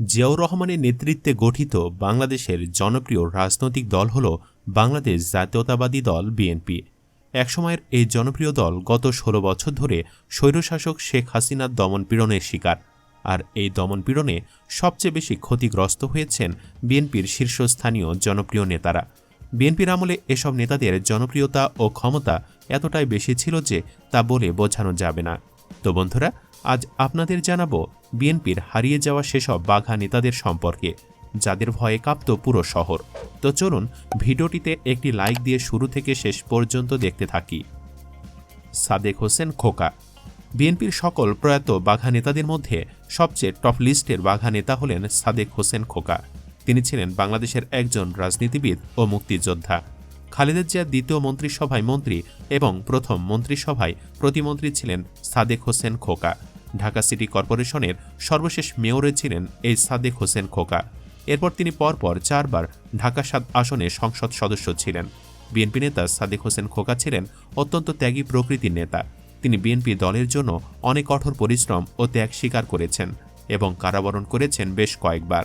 জিয়াউর রহমানের নেতৃত্বে গঠিত বাংলাদেশের জনপ্রিয় রাজনৈতিক দল হল বাংলাদেশ জাতীয়তাবাদী দল বিএনপি। একসময়ের এই জনপ্রিয় দল গত ষোলো বছর ধরে স্বৈরশাসক শেখ হাসিনার দমনপীড়নের শিকার। আর এই দমনপীড়নে সবচেয়ে বেশি ক্ষতিগ্রস্ত হয়েছেন বিএনপির শীর্ষস্থানীয় জনপ্রিয় নেতারা। বিএনপির আমলে এসব নেতাদের জনপ্রিয়তা ও ক্ষমতা এতটাই বেশি ছিল যে তা বলে বোঝানো যাবে না। তো বন্ধুরা আজ আপনাদের জানাব, বিএনপির হারিয়ে যাওয়া সেসব বাঘা নেতাদের সম্পর্কে, যাদের ভয়ে কাঁপত পুরো শহর। তো চলুন, ভিডিওটিতে একটি লাইক দিয়ে শুরু থেকে শেষ পর্যন্ত দেখতে থাকি। সাদেক হোসেন খোকা, বিএনপির সকল প্রয়াত বাঘা নেতাদের মধ্যে সবচেয়ে টপ লিস্টের বাঘা নেতা হলেন সাদেক হোসেন খোকা। তিনি ছিলেন বাংলাদেশের একজন রাজনীতিবিদ ও মুক্তিযোদ্ধা। খালেদা জিয়ার দ্বিতীয় মন্ত্রিসভায় মন্ত্রী এবং প্রথম মন্ত্রিসভায় প্রতিমন্ত্রী ছিলেন সাদেক হোসেন খোকা। ঢাকা সিটি কর্পোরেশনের সর্বশেষ মেয়রে ছিলেন এই সাদেক হোসেন খোকা। এরপর তিনি পরপর চারবার ঢাকা সাত আসনে সংসদ সদস্য ছিলেন। বিএনপি নেতা সাদেক হোসেন খোকা ছিলেন অত্যন্ত ত্যাগী প্রকৃতির নেতা। তিনি বিএনপি দলের জন্য অনেক কঠোর পরিশ্রম ও ত্যাগ স্বীকার করেছেন এবং কারাবরণ করেছেন বেশ কয়েকবার।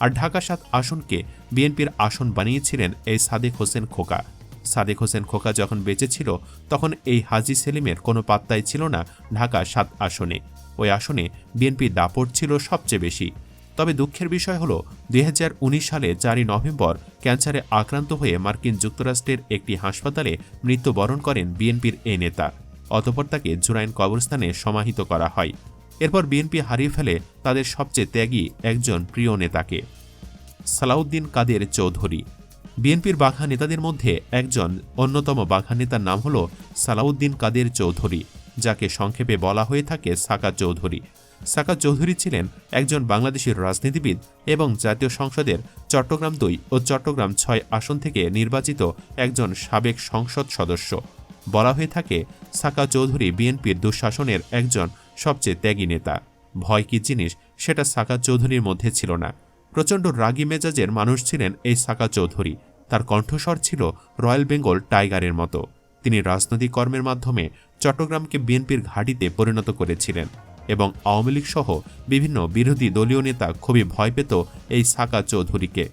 আর ঢাকা সাত আসনকে বিএনপির আসন বানিয়েছিলেন এই সাদেক হোসেন খোকা। সাদেক হোসেন খোকা যখন বেঁচে ছিল, তখন এই হাজি সেলিমের কোনো পাত্তাই ছিল না ঢাকা সাত আসনে। ওই আসনে বিএনপির দাপট ছিল সবচেয়ে বেশি। তবে দুঃখের বিষয় হল, দুই হাজার উনিশ সালে চারই নভেম্বর ক্যান্সারে আক্রান্ত হয়ে মার্কিন যুক্তরাষ্ট্রের একটি হাসপাতালে মৃত্যুবরণ করেন বিএনপির এই নেতা। অতপর তাকে জুরাইন কবরস্থানে সমাহিত করা হয়। এরপর বিএনপি হারিয়ে ফেলে তাদের সবচেয়ে ত্যাগী একজন প্রিয় নেতাকে। সালাউদ্দিন কাদের চৌধুরী। বিএনপির বাঘা নেতাদের মধ্যে একজন অন্যতম বাঘা নেতার নাম হল সালাউদ্দিন কাদের চৌধুরী। যাকে সংক্ষেপে বলা হয়ে থাকে সাকা চৌধুরী। সাকা চৌধুরী ছিলেন একজন বাংলাদেশের রাজনীতিবিদ এবং জাতীয় সংসদের চট্টগ্রাম দুই ও চট্টগ্রাম ছয় আসন থেকে নির্বাচিত একজন সাবেক সংসদ সদস্য। বলা হয়ে থাকে, সাকা চৌধুরী বিএনপির দুঃশাসনের একজন সবচেয়ে ত্যাগী নেতা। ভয় কি জিনিস, সেটা সাকা চৌধুরীর মধ্যে ছিল না। প্রচণ্ড রাগী মেজাজের মানুষ ছিলেন এই সাকা চৌধুরী। তার কণ্ঠস্বর ছিল রয়্যাল বেঙ্গল টাইগারের মতো। তিনি রাজনৈতিক কর্মের মাধ্যমে চট্টগ্রামকে বিএনপির ঘাঁটিতে পরিণত করেছিলেন এবং আওয়ামী লীগ সহ বিভিন্ন বিরোধী দলীয় নেতা খুবই ভয় পেত এই সাকা চৌধুরীকে।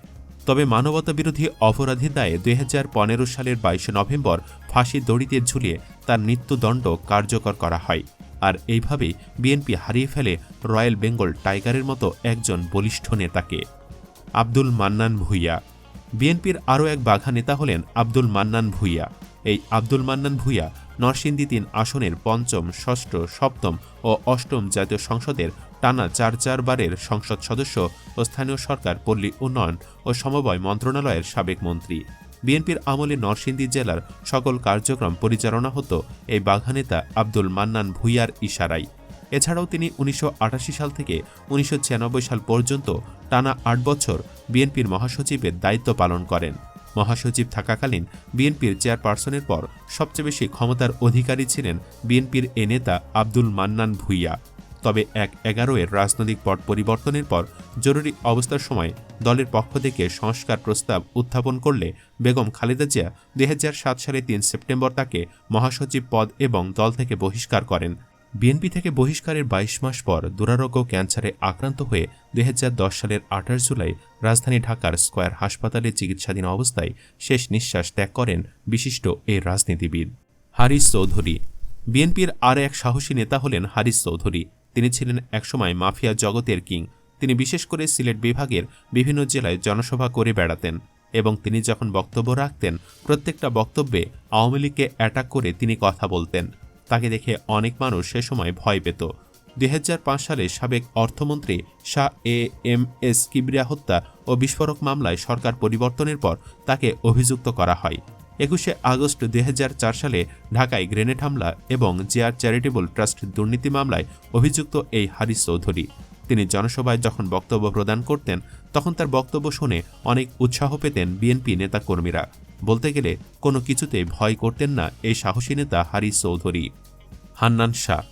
তবে মানবতা বিরোধী অপরাধীর দায়ে দুই হাজার পনেরো সালের বাইশে নভেম্বর ফাঁসি দড়িতে ঝুলিয়ে তার মৃত্যুদণ্ড কার্যকর করা হয়। আর এইভাবেই বিএনপি হারিয়ে ফেলে রয়্যাল বেঙ্গল টাইগারের মতো একজন বলিষ্ঠ নেতাকে। আব্দুল মান্নান ভুইয়া। বিএনপির আরও এক বাঘা নেতা হলেন আব্দুল মান্নান ভুইয়া। এই আব্দুল মান্নান ভুইয়া নরসিংদী তিন আসনের পঞ্চম, ষষ্ঠ, সপ্তম ও অষ্টম জাতীয় সংসদের টানা চার চারবারের সংসদ সদস্য ও স্থানীয় সরকার, পল্লী উন্নয়ন ও সমবায় মন্ত্রণালয়ের সাবেক মন্ত্রী। বিএনপির আমলে নরসিংদী জেলার সকল কার্যক্রম পরিচালনা হতো এই বাঘানেতা আব্দুল মান্নান ভুইয়ার ইশারাই এছাড়াও তিনি উনিশশো আটাশি সাল থেকে উনিশশো ছিয়ানব্বই সাল পর্যন্ত টানা আট বছর বিএনপির মহাসচিবের দায়িত্ব পালন করেন। মহাসচিব থাকাকালীন বিএনপির চেয়ারপারসনের পর সবচেয়ে বেশি ক্ষমতার অধিকারী ছিলেন বিএনপির এ নেতা আব্দুল মান্নান ভুইয়া। তবে এক এগারো এর রাজনৈতিক পট পরিবর্তনের পর জরুরি অবস্থার সময় দলের পক্ষ থেকে সংস্কার প্রস্তাব উত্থাপন করলে বেগম খালেদা জিয়া দুই হাজার সাত সালে তিন সেপ্টেম্বর তাকে মহাসচিব পদ এবং দল থেকে বহিষ্কার করেন। বিএনপি থেকে বহিষ্কারের বাইশ মাস পর দুরারোগ্য ক্যান্সারে আক্রান্ত হয়ে দুই হাজার দশ সালের আঠাশ জুলাই রাজধানী ঢাকার স্কয়ার হাসপাতালে চিকিৎসাধীন অবস্থায় শেষ নিঃশ্বাস ত্যাগ করেন বিশিষ্ট এই রাজনীতিবিদ। হারিস চৌধুরী। বিএনপির আর এক সাহসী নেতা হলেন হারিস চৌধুরী। তিনি ছিলেন একসময় মাফিয়া জগতের কিং। তিনি বিশেষ করে সিলেট বিভাগের বিভিন্ন জেলায় জনসভা করে বেড়াতেন এবং তিনি যখন বক্তব্য রাখতেন, প্রত্যেকটা বক্তব্যে আওয়ামী লীগকে অ্যাটাক করে তিনি কথা বলতেন। তাকে দেখে অনেক মানুষ সে সময় ভয় পেত। দুই হাজার পাঁচ সালে সাবেক অর্থমন্ত্রী Shah A M S Kibria হত্যা ও বিস্ফোরক মামলায় সরকার পরিবর্তনের পর তাকে অভিযুক্ত করা হয়। একুশে আগস্ট দুই হাজার চার সালে ঢাকায় গ্রেনেড হামলা এবং জেআর চ্যারিটেবল ট্রাস্ট দুর্নীতি মামলায় অভিযুক্ত এই হারিস চৌধুরী। তিনি জনসভায় যখন বক্তব্য প্রদান করতেন, তখন তার বক্তব্য শুনে অনেক উৎসাহ পেতেন বিএনপি নেতাকর্মীরা। বলতে গেলে কোনো কিছুতে ভয় করতেন না এই সাহসী নেতা হারিস চৌধুরী। হান্নান শাহ।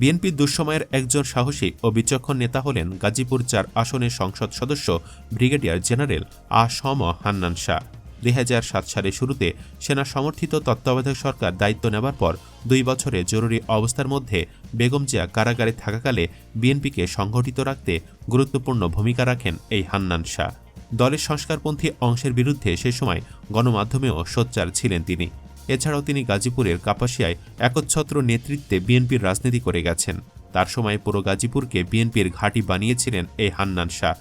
বিএনপির দুঃসময়ের একজন সাহসী ও বিচক্ষণ নেতা হলেন গাজীপুর চার আসনের সংসদ সদস্য ব্রিগেডিয়ার জেনারেল আ সম হান্নান শাহ। দুই হাজার সাত সালের শুরুতে সেনা সমর্থিত তত্ত্বাবধায়ক সরকার দায়িত্ব নেবার পর দুই বছরে জরুরি অবস্থার মধ্যে বেগম জিয়া কারাগারে থাকাকালে বিএনপিকে সংগঠিত রাখতে গুরুত্বপূর্ণ ভূমিকা রাখেন এই হান্নান শাহ। দলের সংস্কারপন্থী অংশের বিরুদ্ধে সে সময় গণমাধ্যমেও সোচ্চার ছিলেন তিনি। এছাড়াও তিনি গাজীপুরের কাপাসিয়ায় একচ্ছত্র নেতৃত্বে বিএনপির রাজনীতি করে গেছেন। তার সময় পুরো গাজীপুরকে বিএনপির ঘাঁটি বানিয়েছিলেন এই হান্নান শাহ।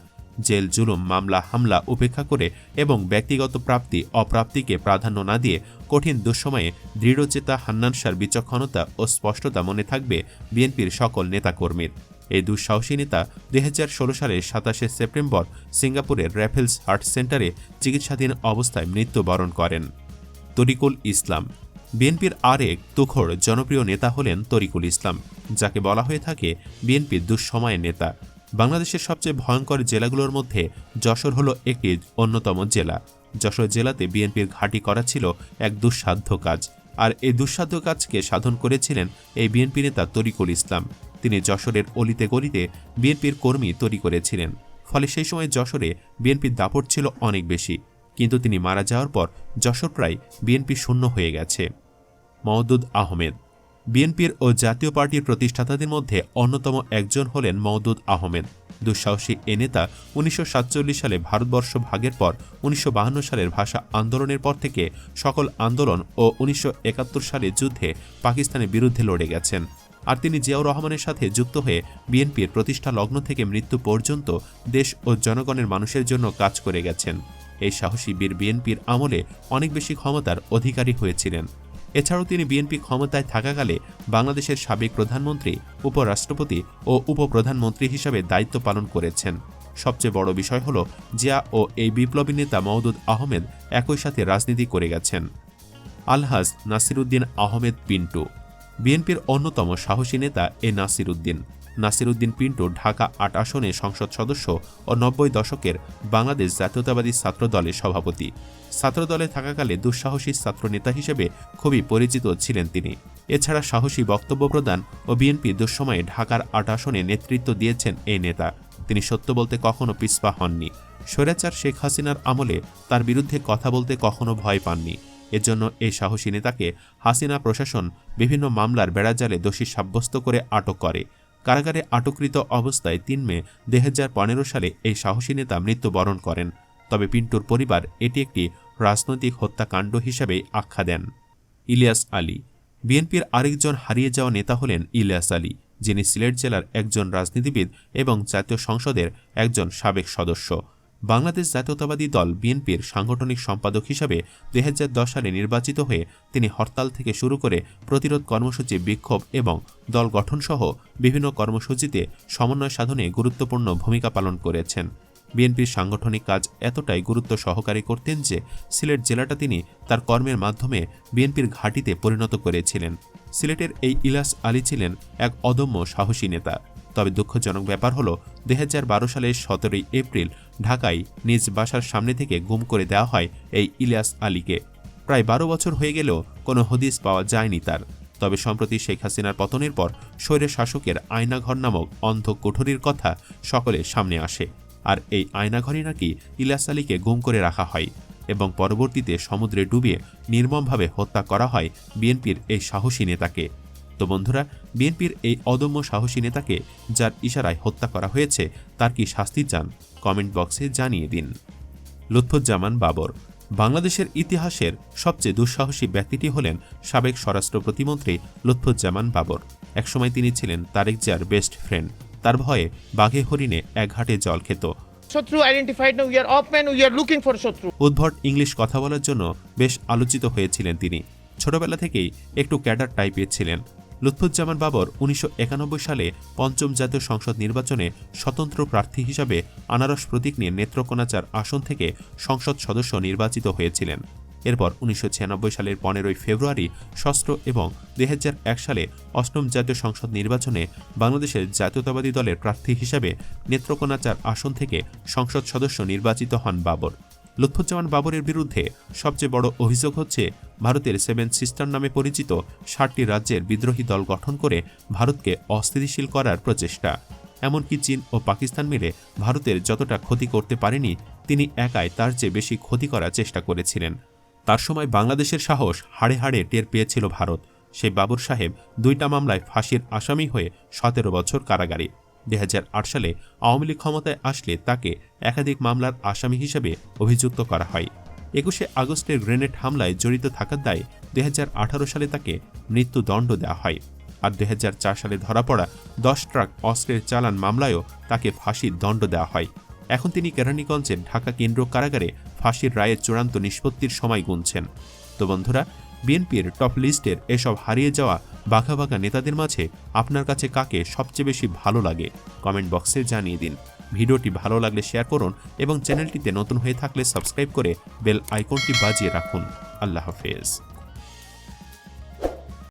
জেল, জুলুম, মামলা, হামলা উপেক্ষা করে এবং ব্যক্তিগত প্রাপ্তি, অপ্রাপ্তিকে প্রাধান্য না দিয়ে কঠিন দুঃসময়ে দৃঢ়চেতা হান্নান শাহর বিচক্ষণতা ও স্পষ্টতা মনে থাকবে বিএনপির সকল নেতাকর্মীর। এই দুঃসাহসী নেতা দুই হাজার ষোলো সালের সাতাশে সেপ্টেম্বর সিঙ্গাপুরের র্যাফেলস হার্ট সেন্টারে চিকিৎসাধীন অবস্থায় মৃত্যুবরণ করেন তরিকুল ইসলাম। বিএনপির আরেক তুখর জনপ্রিয় নেতা হলেন তরিকুল ইসলাম, যাকে বলা হয়ে থাকে বিএনপির দুঃসময়ের নেতা। বাংলাদেশের সবচেয়ে ভয়ঙ্কর জেলাগুলোর মধ্যে যশোর হল একটি অন্যতম জেলা। যশোর জেলাতে বিএনপির ঘাঁটি করা ছিল এক দুঃসাধ্য কাজ, আর এই দুঃসাধ্য কাজকে সাধন করেছিলেন এই বিএনপি নেতা তরিকুল ইসলাম। তিনি যশোরের অলিতে গলিতে বিএনপির কর্মী তৈরি করেছিলেন। ফলে সেই সময় যশোরে বিএনপির দাপট ছিল অনেক বেশি। কিন্তু তিনি মারা যাওয়ার পর যশোর প্রায় বিএনপি শূন্য হয়ে গেছে। মওদুদ আহমেদ বিএনপির ও জাতীয় পার্টির প্রতিষ্ঠাতাদের মধ্যে অন্যতম একজন হলেন মওদুদ আহমেদ। দুঃসাহসী এ নেতা উনিশশো সাতচল্লিশ সালে ভারতবর্ষ ভাগের পর উনিশশো সালের ভাষা আন্দোলনের পর থেকে সকল আন্দোলন ও উনিশশো সালের যুদ্ধে পাকিস্তানের বিরুদ্ধে লড়ে গেছেন। আর তিনি জিয়াউর রহমানের সাথে যুক্ত হয়ে বিএনপির প্রতিষ্ঠা লগ্ন থেকে মৃত্যু পর্যন্ত দেশ ও জনগণের মানুষের জন্য কাজ করে গেছেন। এই সাহসী বীর বিএনপির আমলে অনেক বেশি ক্ষমতার অধিকারী হয়েছিলেন। এছাড়াও তিনি বিএনপি ক্ষমতায় থাকাকালে বাংলাদেশের সাবেক প্রধানমন্ত্রী, উপরাষ্ট্রপতি ও উপপ্রধানমন্ত্রী হিসাবে দায়িত্ব পালন করেছেন। সবচেয়ে বড় বিষয় হল জিয়া ও এই বিপ্লবী নেতা মওদুদ আহমেদ একই সাথে রাজনীতি করে গেছেন। আলহাজ নাসিরুদ্দিন আহমেদ পিন্টু বিএনপির অন্যতম সাহসী নেতা এ নাসির উদ্দিন নাসির উদ্দিন পিন্টু ঢাকা আট আসনে সংসদ সদস্য ও নব্বই দশকের বাংলাদেশ জাতীয়তাবাদী ছাত্র দলের সভাপতি। ছাত্রদলে থাকাকালে দুঃসাহসী ছাত্র নেতা হিসেবে খুবই পরিচিত ছিলেন তিনি। এছাড়া সাহসী বক্তব্য প্রদান ও বিএনপি দুঃসময়ে ঢাকার আট আসনে নেতৃত্ব দিয়েছেন এই নেতা। তিনি সত্য বলতে কখনো পিছপা হননি। স্বৈরাচার শেখ হাসিনার আমলে তার বিরুদ্ধে কথা বলতে কখনো ভয় পাননি। এজন্য এই সাহসী নেতাকে হাসিনা প্রশাসন বিভিন্ন মামলার বেড়াজালে দোষী সাব্যস্ত করে আটক করে। কারাগারে আটককৃত অবস্থায় তিন মে দু হাজার পনেরো সালে এই সাহসী নেতা মৃত্যুবরণ করেন। তবে পিন্টুর পরিবার এটি একটি রাজনৈতিক হত্যাকাণ্ড হিসেবে আখ্যা দেন। ইলিয়াস আলী। বিএনপির আরেকজন হারিয়ে যাওয়া নেতা হলেন ইলিয়াস আলী, যিনি সিলেট জেলার একজন রাজনীতিবিদ এবং জাতীয় সংসদের একজন সাবেক সদস্য। বাংলাদেশ জাতীয়তাবাদী দল বিএনপির সাংগঠনিক সম্পাদক হিসাবে দুই হাজার দশ সালে নির্বাচিত হয়ে তিনি হরতাল থেকে শুরু করে প্রতিরোধ কর্মসূচি বিক্ষোভ এবং দল গঠনসহ বিভিন্ন কর্মসূচিতে সমন্বয় সাধনে গুরুত্বপূর্ণ ভূমিকা পালন করেছেন। বিএনপির সাংগঠনিক কাজ এতটাই গুরুত্ব সহকারী করতেন যে সিলেট জেলাটা তিনি তার কর্মের মাধ্যমে বিএনপির ঘাঁটিতে পরিণত করেছিলেন। সিলেটের এই ইলাস আলী ছিলেন এক অদম্য সাহসী নেতা। তবে দুঃখজনক ব্যাপার হল দু সালের সতেরোই এপ্রিল ঢাকায় নিজ বাসার সামনে থেকে গুম করে দেওয়া হয় এই ইলিয়াস আলীকে। প্রায় বারো বছর হয়ে গেলেও কোনো হদিস পাওয়া যায়নি তার। তবে সম্প্রতি শেখ হাসিনার পতনের পর স্বৈরের শাসকের আয়নাঘর নামক অন্ধ কোঠরির কথা সকলের সামনে আসে। আর এই আয়নাঘরে নাকি ইলিয়াস আলীকে গুম করে রাখা হয় এবং পরবর্তীতে সমুদ্রে ডুবিয়ে নির্মমভাবে হত্যা করা হয় বিএনপির এই সাহসী নেতাকে। তো বন্ধুরা বিএনপির এই অদম্য সাহসী নেতাকে যার ইশারায় হত্যা করা হয়েছে তার কি শাস্তি চান? কমেন্ট বক্সে জানিয়ে দিন। লুৎফুজ্জামান বাবর বাংলাদেশের ইতিহাসের সবচেয়ে দুঃসাহসী ব্যক্তিটি হলেন সাবেক স্বরাষ্ট্র প্রতিমন্ত্রী লুৎফুজ্জামান বাবর। একসময় তিনি ছিলেন তারেক জিয়ার বেস্ট ফ্রেন্ড। তার ভয়ে বাঘে হরিণে এক ঘাটে জল খেত। শত্রু আইডেন্টিফাইড না we are of man we are looking for শত্রু। উদ্ভট ইংলিশ কথা বলার জন্য বেশ আলোচিত হয়েছিলেন তিনি। ছোটবেলা থেকেই একটু ক্যাডার টাইপের ছিলেন। লুৎফুজ্জামান বাবর উনিশশো একানব্বই সালে পঞ্চম জাতীয় সংসদ নির্বাচনে স্বতন্ত্র প্রার্থী হিসাবে আনারস প্রতীক নিয়ে নেত্রকোনাচার আসন থেকে সংসদ সদস্য নির্বাচিত হয়েছিলেন। এরপর উনিশশো ছিয়ানব্বই সালের পনেরোই ফেব্রুয়ারি ষষ্ঠ এবং দু হাজার এক সালে অষ্টম জাতীয় সংসদ নির্বাচনে বাংলাদেশের জাতীয়তাবাদী দলের প্রার্থী হিসাবে নেত্রকোনাচার আসন থেকে সংসদ সদস্য নির্বাচিত হন বাবর। লুৎফুজ্জামান বাবরের বিরুদ্ধে সবচেয়ে বড় অভিযোগ হচ্ছে ভারতের সেভেন সিস্টার নামে পরিচিত ষাটটি রাজ্যের বিদ্রোহী দল গঠন করে ভারতকে অস্থিতিশীল করার প্রচেষ্টা। এমনকি চীন ও পাকিস্তান মিলে ভারতের যতটা ক্ষতি করতে পারেনি, তিনি একাই তার চেয়ে বেশি ক্ষতি করার চেষ্টা করেছিলেন। তার সময় বাংলাদেশের সাহস হাড়ে হাড়ে টের পেয়েছিল ভারত। সেই বাবুর সাহেব দুইটা মামলায় ফাঁসির আসামি হয়ে সতেরো বছর কারাগারে। দুই হাজার আট সালে আওয়ামী লীগ ক্ষমতায় আসলে তাকে একাধিক মামলার আসামি হিসেবে অভিযুক্ত করা হয়। একুশে আগস্টের গ্রেনেড হামলায় জড়িত থাকার দায়ে দুই হাজার আঠারো সালে তাকে মৃত্যুদণ্ড দেওয়া হয় আর দু হাজার চার সালে ধরা পড়া দশ ট্রাক অস্ত্রের চালান মামলায়ও তাকে ফাঁসির দণ্ড দেওয়া হয়। এখন তিনি কেরানীগঞ্জের ঢাকা কেন্দ্র কারাগারে ফাঁসির রায়ের চূড়ান্ত নিষ্পত্তির সময় গুনছেন। তো বন্ধুরা, বিএনপির টপ লিস্টের এসব হারিয়ে যাওয়া বাঘা বাঘা নেতাদের মাঝে আপনার কাছে কাকে সবচেয়ে বেশি ভালো লাগে? কমেন্ট বক্সে জানিয়ে দিন। ভিডিওটি ভালো লাগলে শেয়ার করুন এবং চ্যানেলটিতে নতুন হয়ে থাকলে সাবস্ক্রাইব করে বেল আইকনটি বাজিয়ে রাখুন। আল্লাহ হাফেজ।